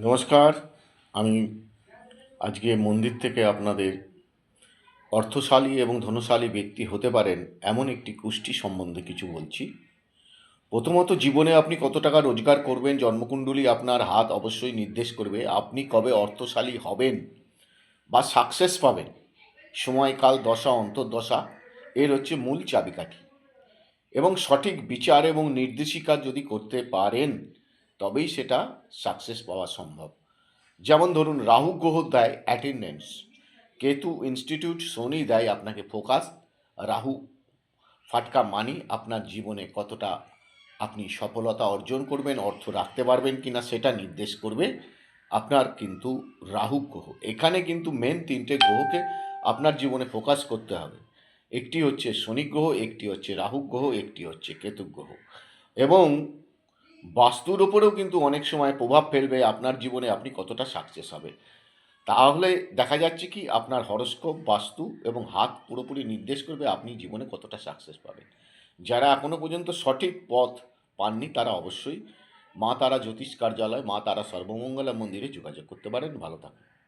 নমস্কার। আমি আজকে মন্দির থেকে আপনাদের অর্থশালী এবং ধনশালী ব্যক্তি হতে পারেন এমন একটি কুষ্টি সম্বন্ধে কিছু বলছি। প্রথমত, জীবনে আপনি কত টাকা রোজগার করবেন, জন্মকুণ্ডলী আপনার হাত অবশ্যই নির্দেশ করবে আপনি কবে অর্থশালী হবেন বা সাকসেস পাবেন। সময়কাল, দশা, অন্তর্দশা, এর হচ্ছে মূল চাবিকাঠি। এবং সঠিক বিচার এবং নির্দেশিকা যদি করতে পারেন তবেই সেটা সাকসেস পাওয়া সম্ভব। যেমন ধরুন, রাহু গ্রহ দেয় অ্যাটেন্ডেন্স কেতু ইনস্টিটিউট শনি দেয় আপনাকে ফোকাস রাহু ফাটকা মানি আপনার জীবনে কতটা আপনি সফলতা অর্জন করবেন, অর্থ রাখতে পারবেন কিনা সেটা নির্দেশ করবে আপনার কিন্তু রাহু গ্রহ। এখানে কিন্তু মেন তিনটে গ্রহকে আপনার জীবনে ফোকাস করতে হবে। একটি হচ্ছে শনি গ্রহ, একটি হচ্ছে রাহু গ্রহ, একটি হচ্ছে কেতু গ্রহ। এবং বাস্তুর ওপরেও কিন্তু অনেক সময় প্রভাব ফেলবে আপনার জীবনে আপনি কতটা সাকসেস হবে। তাহলে দেখা যাচ্ছে কি, আপনার হরস্কোপ বাস্তু এবং হাত পুরোপুরি নির্দেশ করবে আপনি জীবনে কতটা সাকসেস পাবেন। যারা এখনও পর্যন্ত সঠিক পথ পাননি, তারা অবশ্যই মা তারা জ্যোতিষ কার্যালয়, মা তারা সর্বমঙ্গলা মন্দিরে যোগাযোগ করতে পারেন। ভালো থাকুন।